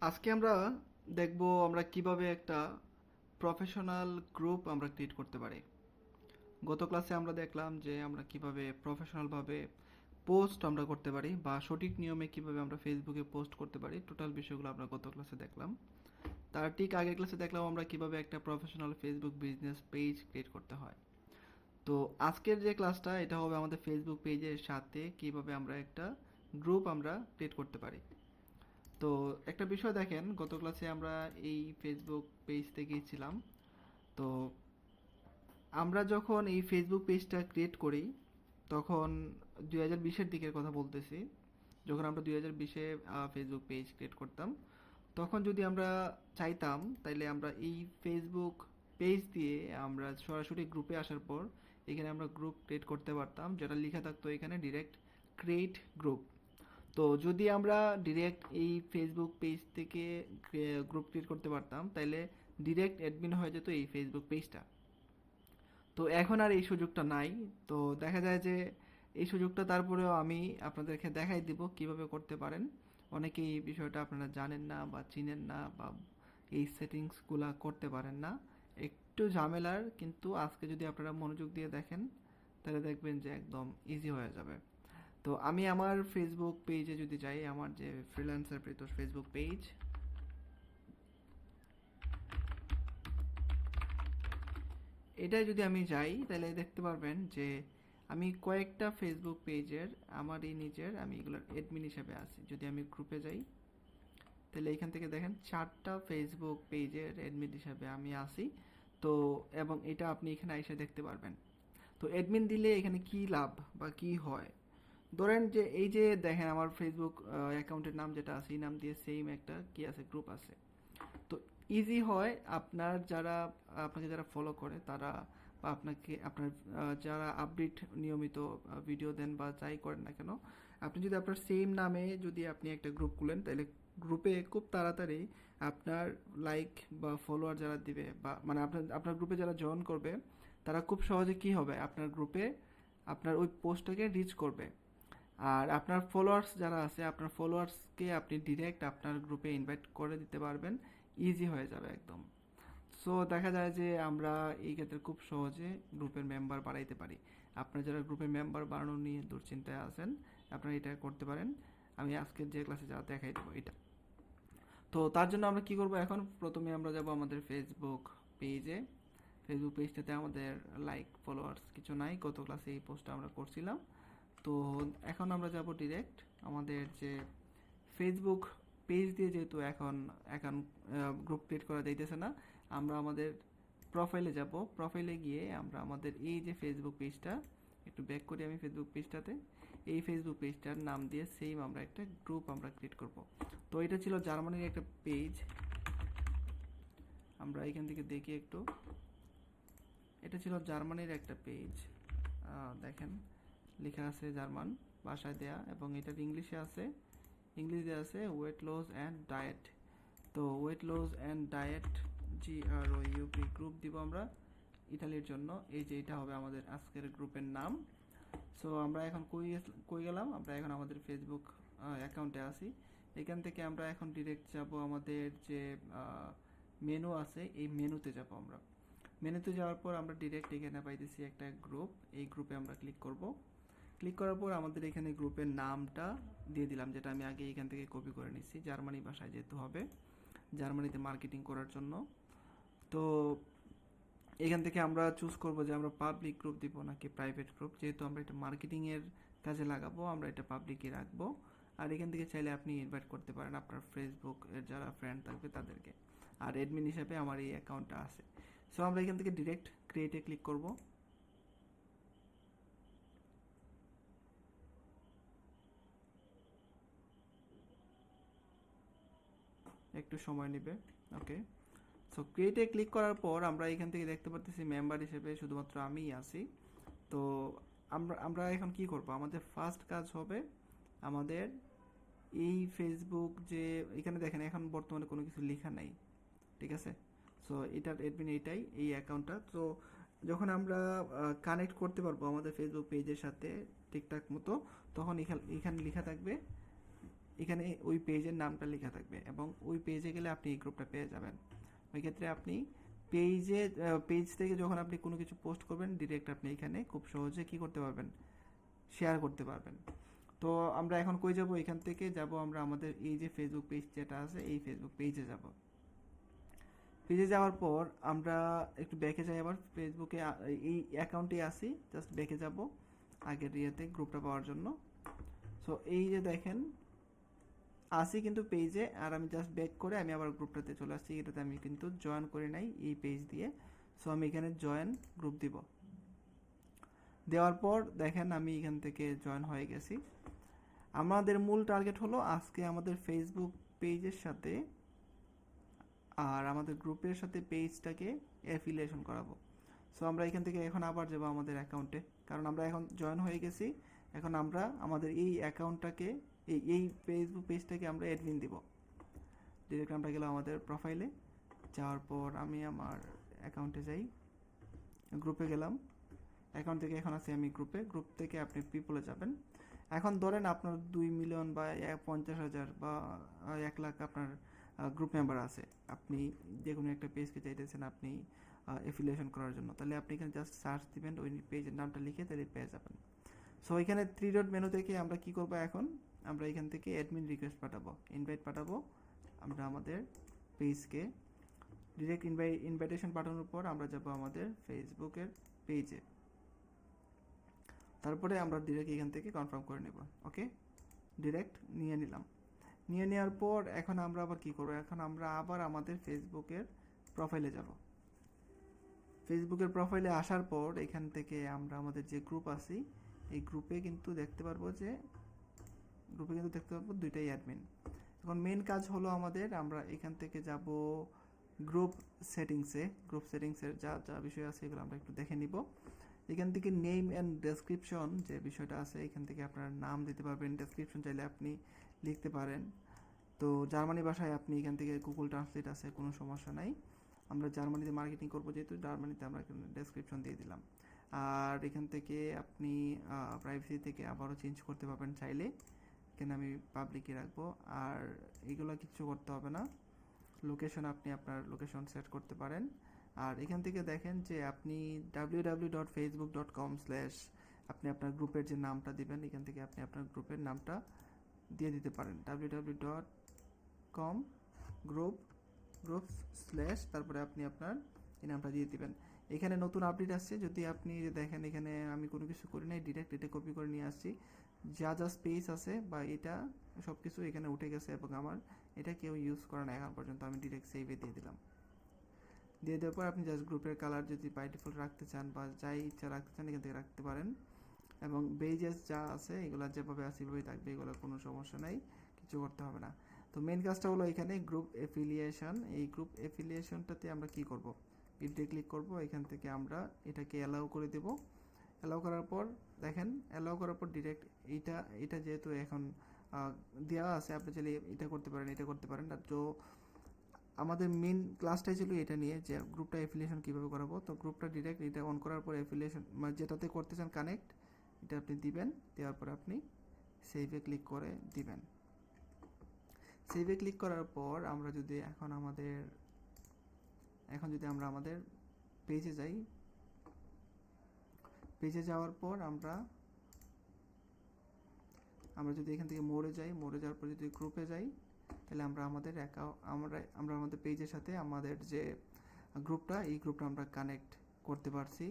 আজকে আমরা দেখব আমরা কীভাবে একটা প্রফেশনাল গ্রুপ আমরা ক্রিয়েট করতে পারি। গত ক্লাসে আমরা দেখলাম যে আমরা কীভাবে প্রফেশনালভাবে পোস্ট আমরা করতে পারি বা সঠিক নিয়মে কীভাবে আমরা ফেসবুকে পোস্ট করতে পারি টোটাল বিষয়গুলো আমরা গত ক্লাসে দেখলাম। তার ঠিক আগের ক্লাসে দেখলাম আমরা কীভাবে একটা professional Facebook business page create করতে হয়। তো আজকের যে ক্লাসটা এটা হবে আমাদের ফেসবুক পেজের সাথে কীভাবে আমরা একটা গ্রুপ আমরা ক্রিয়েট করতে পারি। তো একটা বিষয় দেখেন, গত ক্লাসে আমরা এই ফেসবুক পেজ থেকেই ছিলাম তো আমরা যখন এই ফেসবুক পেজটা ক্রিয়েট করি, তখন দুই হাজার বিশের দিকের কথা বলতেছি। যখন আমরা দুই হাজার বিশে ফেসবুক পেজ ক্রিয়েট করতাম, তখন যদি আমরা চাইতাম, তাইলে আমরা এই ফেসবুক পেজ দিয়ে আমরা সরাসরি গ্রুপে আসার পর, এখানে আমরা গ্রুপ ক্রিয়েট করতে পারতাম, যেটা লেখা থাকতো এখানে ডিরেক্ট ক্রিয়েট গ্রুপ তো যদি আমরা ডিরেক্ট এই ফেসবুক পেজ থেকে গ্রুপ ক্রিয়েট করতে পারতাম তাহলে ডিরেক্ট অ্যাডমিন হয়ে যেত এই ফেসবুক পেজটা তো এখন আর এই সুযোগটা নাই। তো দেখা যায় যে এই সুযোগটা তারপরেও আমি আপনাদেরকে দেখাই দিব কীভাবে করতে পারেন। অনেকেই এই বিষয়টা আপনারা জানেন না বা চিনেন না বা এই সেটিংসগুলা করতে পারেন না। একটু ঝামেলার, কিন্তু আজকে যদি আপনারা মনোযোগ দিয়ে দেখেন, তাহলে দেখবেন যে একদম ইজি হয়ে যাবে। তো আমি আমার ফেসবুক পেজে যদি যাই, আমার যে ফ্রিল্যান্সার প্রিতোষ ফেসবুক পেজ এটাই যদি আমি যাই, তাহলে দেখতে পারবেন যে আমি কয়েকটা ফেসবুক পেজের আমারই নিজের, আমি এগুলোর অ্যাডমিন হিসাবে আছি। যদি আমি গ্রুপে যাই, তাহলে এখান থেকে দেখেন চারটা ফেসবুক পেজের অ্যাডমিন হিসাবে আমি আসি তো, এবং এটা আপনি এখানে এসে দেখতে পারবেন। তো অ্যাডমিন দিলে এখানে কি লাভ বা কি হয়? ধরেন যে এই যে দেখেন আমার ফেসবুক অ্যাকাউন্টের নাম যেটা আছে, এই নাম দিয়ে সেম একটা কি আছে গ্রুপ আছে। তো ইজি হয় আপনার যারা, আপনাকে যারা ফলো করে, তারা বা আপনাকে, আপনার যারা আপডেট নিয়মিত ভিডিও দেন বা যাই করেন না কেন, আপনি যদি আপনার সেম নামে যদি আপনি একটা গ্রুপ খুলেন, তাহলে গ্রুপে খুব তাড়াতাড়ি আপনার লাইক বা ফলোয়ার যারা দিবে বা মানে আপনার আপনার গ্রুপে যারা জয়েন করবে, তারা খুব সহজে কি হবে? আপনার গ্রুপে আপনার ওই পোস্টটাকে রিচ করবে। আর আপনার ফলোয়ার্স যারা আছে, আপনার ফলোয়ার্সকে আপনি ডিরেক্ট আপনার গ্রুপে ইনভাইট করে দিতে পারবেন ইজি হয়ে যাবে একদম। সো দেখা যায় যে আমরা এই ক্ষেত্রে খুব সহজে গ্রুপের মেম্বার বাড়াইতে পারি। আপনারা যারা গ্রুপের মেম্বার বাড়ানো নিয়ে দুশ্চিন্তায় আছেন, আপনারা এটা করতে পারেন। আমি আজকের যে ক্লাসে যা দেখাই দেবো এটা। তো, তার জন্য আমরা কি করব এখন? প্রথমে আমরা যাব আমাদের ফেসবুক পেজে ফেসবুক পেজটাতে আমাদের লাইক ফলোয়ার্স কিছু নাই। গত ক্লাসে এই পোস্টটা আমরা করছিলাম। তো এখন আমরা যাব ডিরেক্ট আমাদের যে ফেসবুক পেজ দিয়ে যেহেতু এখন এখন গ্রুপ ক্রিয়েট করা যাইতেছে না, আমরা আমাদের প্রোফাইলে যাব। প্রোফাইলে গিয়ে আমরা আমাদের এই যে ফেসবুক পেজটা একটু ব্যাক করি আমি ফেসবুক পেজটাতে এই ফেসবুক পেজটার নাম দিয়ে সেম আমরা একটা গ্রুপ আমরা ক্রিয়েট করব। তো এটা ছিল জার্মানির একটা পেজ আমরা এখান থেকে দেখি একটু। এটা ছিল জার্মানির একটা পেজ দেখেন। লেখা আছে জার্মান, ভাষায় দেয়া, এবং এটার ইংলিশে আছে? ইংলিশে আছে ওয়েট লস অ্যান্ড ডায়েট তো weight loss and diet G R O UP group দিব আমরা ইতালির জন্য। এই যে এটা হবে আমাদের আজকের গ্রুপের নাম। সো আমরা এখন কই কই গেলাম? আমরা এখন আমাদের ফেসবুক অ্যাকাউন্টে আসি এখান থেকে আমরা এখন ডিরেক্ট যাব আমাদের যে মেনু আছে, এই মেনুতে যাব আমরা। মেনুতে যাওয়ার পর আমরা ডিরেক্ট এখানে পাইতেছি একটা গ্রুপ এই গ্রুপে আমরা ক্লিক করব। ক্লিক করার পর আমাদের এখানে গ্রুপের নামটা দিয়ে দিলাম, যেটা আমি আগে এখান থেকে কপি করে নিচ্ছি জার্মানি ভাষায় যেহেতু হবে, জার্মানিতে মার্কেটিং করার জন্য। তো এখান থেকে আমরা চুজ করব যে আমরা পাবলিক গ্রুপ দিব নাকি প্রাইভেট গ্রুপ যেহেতু আমরা এটা মার্কেটিংয়ের কাজে লাগাবো, আমরা এটা পাবলিকই রাখব। আর এখান থেকে চাইলে আপনি ইনভাইট করতে পারেন আপনার ফেসবুক এর যারা ফ্রেন্ড থাকবে তাদেরকে। আর অ্যাডমিন হিসাবে আমার এই অ্যাকাউন্টটা আছে। সো আমরা এখান থেকে ডিরেক্ট ক্রিয়েটে ক্লিক করব। একটু সময় নেবে ওকে সো ক্রিয়েটে ক্লিক করার পর আমরা এখান থেকে দেখতে পাচ্ছি মেম্বার হিসেবে শুধুমাত্র আমিই আছি। তো, আমরা আমরা এখন কি করব? আমাদের ফার্স্ট কাজ হবে আমাদের এই ফেসবুক যে, এখানে দেখেন এখন বর্তমানে কোনো কিছু লেখা নাই, ঠিক আছে? সো এটার অ্যাডমিন এটাই, এই অ্যাকাউন্টটা তো যখন আমরা কানেক্ট করতে পারব আমাদের ফেসবুক পেজের সাথে ঠিকঠাক মতো, তখন এখানে এখানে লেখা থাকবে এখানে ওই পেজের নামটা লেখা থাকবে এবং ওই পেজে গেলে আপনি এই গ্রুপটা পেয়ে যাবেন। ওই ক্ষেত্রে আপনি পেজে পেজ থেকে যখন আপনি কোনো কিছু পোস্ট করবেন ডিরেক্ট আপনি এখানে খুব সহজে কি করতে পারবেন? শেয়ার করতে পারবেন। তো আমরা এখন কই যাব? এখান থেকে যাব আমরা আমাদের এই যে ফেসবুক পেজ যেটা আছে, এই ফেসবুক পেজে যাব। পেজে যাওয়ার পর আমরা একটু ব্যাকে যাই আবার। ফেসবুকে এই অ্যাকাউন্টে আসি জাস্ট ব্যাকে যাব আগের ইয়েতে গ্রুপটা পাওয়ার জন্য। সো এই যে দেখেন আসি কিন্তু পেজে আর আমি জাস্ট ব্যাক করে আমি আবার গ্রুপটাতে চলে আসছি। এটাতে আমি কিন্তু জয়েন করে নাই এই পেজ দিয়ে। সো আমি এখানে জয়েন গ্রুপ দিব। দেওয়ার পর দেখেন আমি এখান থেকে জয়েন হয়ে গেছি। আমাদের মূল টার্গেট হলো আজকে আমাদের ফেসবুক পেজের সাথে আর আমাদের গ্রুপের সাথে পেজটাকে অ্যাফিলিয়েশন করাবো। সো আমরা এখান থেকে এখন আবার যাব আমাদের অ্যাকাউন্টে কারণ আমরা এখন জয়েন হয়ে গেছি। এখন আমরা আমাদের এই অ্যাকাউন্টটাকে এই এই ফেসবুক পেজটাকে আমরা অ্যাডমিন দিব। ডিরেক্ট আমরা গেলাম আমাদের প্রোফাইলে যাওয়ার পর আমি আমার অ্যাকাউন্টে যাই। গ্রুপে গেলাম। অ্যাকাউন্ট থেকে এখন আছি আমি গ্রুপে গ্রুপ থেকে আপনি পিপলে যাবেন। এখন ধরেন আপনার দুই মিলিয়ন বা পঞ্চাশ হাজার বা এক লাখ আপনার গ্রুপ মেম্বার আছে। আপনি যে কোনো একটা পেজকে চাইতেছেন আপনি এফিলিয়েশন করার জন্য। তাহলে আপনি এখানে জাস্ট সার্চ দিবেন, ওই পেজের নামটা লিখে তাহলে পেয়ে যাবেন। সো এখানে থ্রি ডট মেনু থেকে আমরা কি করব এখন? আমরা এখান থেকে অ্যাডমিন রিকোয়েস্ট পাঠাবো। ইনভাইট পাঠাবো আমরা আমাদের পেজকে ডিরেক্ট ইনভাই ইনভাইটেশন পাঠানোর পর আমরা যাব আমাদের ফেসবুকের পেজে তারপরে আমরা ডিরেক্ট এখান থেকে কনফার্ম করে নেব ওকে ডিরেক্ট নিয়ে নিলাম। নিয়ে নেওয়ার পর এখন আমরা আবার কি করব? এখন আমরা আবার আমাদের ফেসবুকের প্রোফাইলে যাব। ফেসবুকের প্রোফাইলে আসার পর এখান থেকে আমরা আমাদের যে গ্রুপ আছি, এই গ্রুপে কিন্তু দেখতে পারব যে গ্রুপে কিন্তু দেখতে পারব দুইটাই অ্যাডমিন এখন মেন কাজ হলো আমাদের, আমরা এখান থেকে যাব গ্রুপ সেটিংসে গ্রুপ সেটিংসের যা যা বিষয় আছে এগুলো আমরা একটু দেখে নিব। এখান থেকে নেম অ্যান্ড ডেসক্রিপশন যে বিষয়টা আছে, এখান থেকে আপনার নাম দিতে পারবেন। ডেসক্রিপশন চাইলে আপনি লিখতে পারেন। তো জার্মানি ভাষায় আপনি এখান থেকে গুগল ট্রান্সলেট আছে, কোনো সমস্যা নাই। আমরা জার্মানিতে মার্কেটিং করব যেহেতু, জার্মানিতে আমরা ডেসক্রিপশন দিয়ে দিলাম। আর এখান থেকে আপনি প্রাইভেসি থেকে আবারও চেঞ্জ করতে পারবেন চাইলে। এখানে আমি পাবলিকই রাখব। আর এগুলো কিছু করতে হবে না। লোকেশন আপনি আপনার লোকেশন সেট করতে পারেন। আর এখান থেকে দেখেন যে আপনি W W dot Facebook dot com slash আপনি আপনার গ্রুপের যে নামটা দিবেন, এখান থেকে আপনি আপনার গ্রুপের নামটা দিয়ে দিতে পারেন। W W dot com group group slash তারপরে আপনি আপনার এই নামটা দিয়ে দিবেন। এখানে নতুন আপডেট আসছে। যদি আপনি দেখেন এখানে আমি কোনো কিছু করি নাই ডিরেক্ট এটা কপি করে নিয়ে আসছি। যা যা স্পেস আছে বা এটা সব কিছু এখানে উঠে গেছে এবং আমার এটা কেউ ইউজ করে না এখন পর্যন্ত, আমি ডিরেক্ট সেভে দিয়ে দিলাম। দিয়ে দেওয়ার পর আপনি জাস্ট গ্রুপের কালার যদি বাই রাখতে চান বা যাই ইচ্ছা রাখতে চান এখান থেকে রাখতে পারেন। এবং বেজেস যা আছে এগুলো যেভাবে আছে সেভাবেই থাকবে, এগুলো কোনো সমস্যা নাই, কিছু করতে হবে না। তো মেন কাজটা হলো এখানে গ্রুপ এফিলিয়েশন এই গ্রুপ এফিলিয়েশনটাতে আমরা কি করব? ভিডিও ক্লিক করব, এখান থেকে আমরা এটাকে অ্যালাউ করে দেব। অ্যালাউ করার পর, দেখেন অ্যালাউ করার পর ডিরেক্ট এইটা এটা যেহেতু এখন দেওয়া আছে, আপনি চাইলে এটা করতে পারেন, এটা করতে পারেন। তো আমাদের মেন ক্লাসটাই ছিল এটা নিয়ে, যে গ্রুপটা অ্যাফিলিয়েশন কীভাবে করাবো। তো গ্রুপটা ডিরেক্ট এটা অন করার পর অ্যাফিলিয়েশন মানে যেটাতে করতে চান কানেক্ট এটা আপনি দিবেন, দেওয়ার পর আপনি সেভে ক্লিক করে দিবেন। সেভে ক্লিক করার পর আমরা যদি এখন আমাদের, এখন যদি আমরা আমাদের পেজে যাই পেজে যাওয়ার পর আমরা আমরা যদি এখান থেকে মোড়ে যাই মোড়ে যাওয়ার পর যদি গ্রুপে যাই, তাহলে আমরা আমাদের অ্যাকাউন্ট আমরা আমরা আমাদের পেজের সাথে আমাদের যে গ্রুপটা এই গ্রুপটা আমরা কানেক্ট করতে পারছি।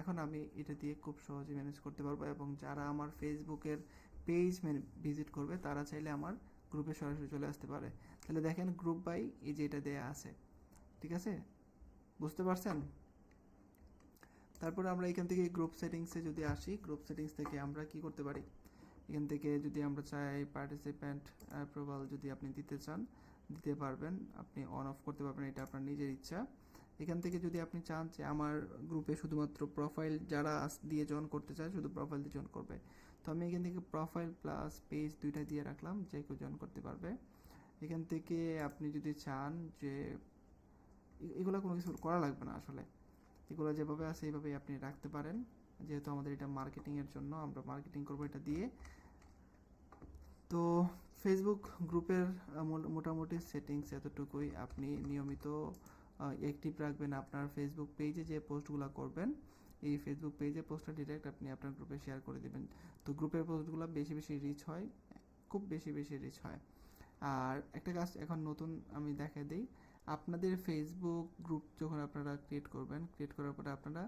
এখন আমি এটা দিয়ে খুব সহজে ম্যানেজ করতে পারব এবং যারা আমার ফেসবুকের পেজ ভিজিট করবে, তারা চাইলে আমার গ্রুপে সরাসরি চলে আসতে পারে। তাহলে দেখেন গ্রুপ বাই এই যে এটা দেয়া আছে। ঠিক আছে? বুঝতে পারছেন? তারপরে আমরা এখান থেকে গ্রুপ সেটিংসে যদি আসি গ্রুপ সেটিংস থেকে আমরা কি করতে পারি? এখান থেকে যদি আমরা চাই পার্টিসিপ্যান্ট অ্যাপ্রুভাল যদি আপনি দিতে চান, দিতে পারবেন। আপনি অন অফ করতে পারবেন, এটা আপনার নিজের ইচ্ছা। এখান থেকে যদি আপনি চান যে আমার গ্রুপে শুধুমাত্র প্রোফাইল যারা দিয়ে জয়েন করতে চায়, শুধু প্রোফাইল দিয়ে জয়েন করবে। তো আমি এখান থেকে প্রোফাইল প্লাস পেজ দুইটা দিয়ে রাখলাম, যে কেউ জয়েন করতে পারবে। এখান থেকে আপনি যদি চান যে এগুলো কোনো কিছু করা লাগবে না আসলে। এগুলো যেভাবে আছে, এইভাবেই আপনি রাখতে পারেন। যেহেতু আমাদের এটা মার্কেটিংয়ের জন্য, আমরা মার্কেটিং করব এটা দিয়ে। তো ফেসবুক গ্রুপের মোটামুটি সেটিংস এতটুকুই। আপনি নিয়মিত অ্যাক্টিভ রাখবেন আপনার ফেসবুক পেজে যে পোস্টগুলো করবেন। এই ফেসবুক পেজে পোস্টটা ডিরেক্ট আপনি আপনার গ্রুপে শেয়ার করে দিবেন। তো গ্রুপের পোস্টগুলো বেশি বেশি রিচ হয়, খুব বেশি বেশি রিচ হয়। আর একটা কাজ এখন নতুন আমি দেখা দিই। আপনাদের ফেসবুক গ্রুপ যখন আপনারা ক্রিয়েট করবেন ক্রিয়েট করার পরে আপনারা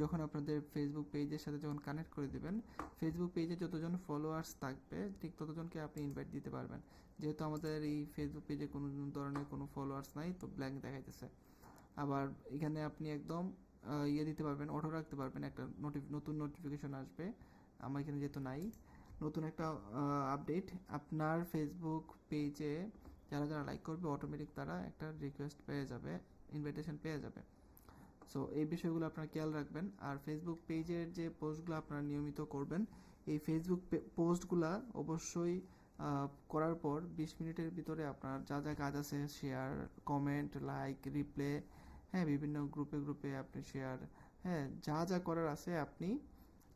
যখন আপনাদের ফেসবুক পেজের সাথে যখন কানেক্ট করে দিবেন ফেসবুক পেজে যতজন ফলোয়ার্স থাকবে, ঠিক ততজনকে আপনি ইনভাইট দিতে পারবেন। যেহেতু আমাদের এই ফেসবুক পেজে কোনো ধরনের কোনো ফলোয়ার্স নাই, তো ব্ল্যাঙ্ক দেখাইতেছে। আবার এখানে আপনি একদম ইয়ে দিতে পারবেন অটো রাখতে পারবেন, একটা নোটি নতুন নোটিফিকেশন আসবে। আমার এখানে যেহেতু নাই, নতুন একটা আপডেট আপনার ফেসবুক পেজে যারা যারা লাইক করবে অটোমেটিক তারা একটা রিকোয়েস্ট পেয়ে যাবে ইনভাইটেশন পেয়ে যাবে। সো এই বিষয়গুলো আপনারা খেয়াল রাখবেন। আর ফেসবুক পেজের যে পোস্টগুলো আপনারা নিয়মিত করবেন, এই ফেসবুক পোস্টগুলো অবশ্যই করার পর বিশ মিনিটের ভিতরে আপনার যা যা কাজ আছে শেয়ার কমেন্ট লাইক রিপ্লে হ্যাঁ বিভিন্ন গ্রুপে গ্রুপে আপনি শেয়ার হ্যাঁ যা যা করার আছে আপনি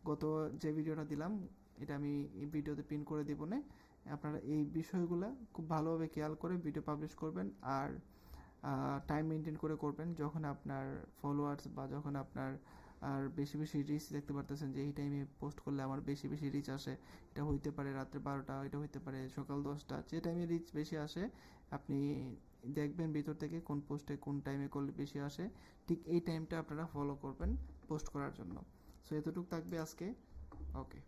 গত যে ভিডিওটা দিলাম, এটা আমি ভিডিওতে পিন করে দিব না। আপনারা এই বিষয়গুলো খুব ভালোভাবে খেয়াল করে ভিডিও পাবলিশ করবেন আর টাইম মেনটেন করে করবেন যখন আপনার ফলোয়ার্স বা যখন আপনার, আর বেশি বেশি রিচ দেখতে পারতেছেন যে এই টাইমে পোস্ট করলে আমার বেশি বেশি রিচ আসে, এটা হইতে পারে রাত্রে বারোটা, এটা হইতে পারে সকাল দশটা, যে টাইমে রিচ বেশি আসে, আপনি দেখবেন ভিতর থেকে কোন পোস্টে কোন টাইমে করলে বেশি আসে, ঠিক এই টাইমটা আপনারা ফলো করবেন পোস্ট করার জন্য। সো এতটুকু থাকবে আজকে। ওকে